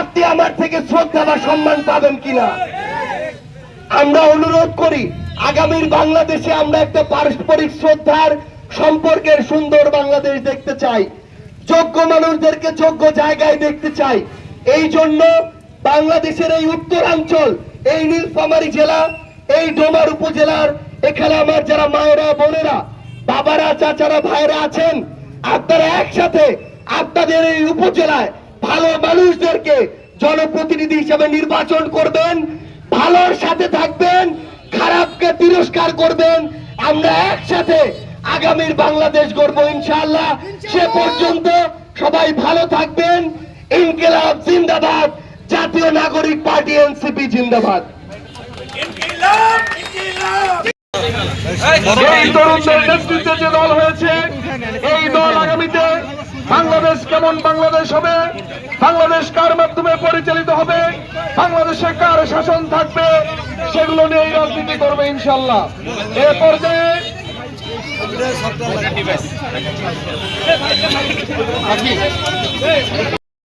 আপনি আমার থেকে শ্রদ্ধা বা সম্মান পাবেন কিনা? আমরা অনুরোধ করি, আগামীর বাংলাদেশে আমরা একটা পারস্পরিক শ্রদ্ধার সম্পর্কের সুন্দর বাংলাদেশ দেখতে চাই। যোগ্য মানুষদেরকে যোগ্য জায়গায় দেখতে চাই। এই জন্য বাংলাদেশের এই উত্তরাঞ্চল, এই নীলফামারী জেলা, এই ডোমার উপজেলার এখানে আমার যারা মায়েরা, বোনেরা, বাবারা, চাচারা ভাইরা আছেন, আপনারা একসাথে আপনাদের এই উপজেলায় ভালো মানুষদেরকে জনপ্রতিনিধি হিসেবে নির্বাচন করবেন ভালোর সাথে থাকবেন খারাপকে তিরস্কার করবেন। আমরা একসাথে আগামীর বাংলাদেশ গড়ব ইনশাআল্লাহ। সে পর্যন্ত সবাই ভালো থাকবেন। ইনকিলাব জিন্দাবাদ। জাতীয় নাগরিক পার্টি এনসিপি জিন্দাবাদ। এই তরুণদের নেতৃত্বে যে দল হয়েছে এই বাংলাদেশ কেমন বাংলাদেশ হবে? বাংলাদেশ কার মাধ্যমে পরিচালিত হবে? বাংলাদেশে কার শাসন থাকবে? সেগুলো নিয়ে এই রাজনীতি করবে ইনশাল্লাহ এ পর্যায়ে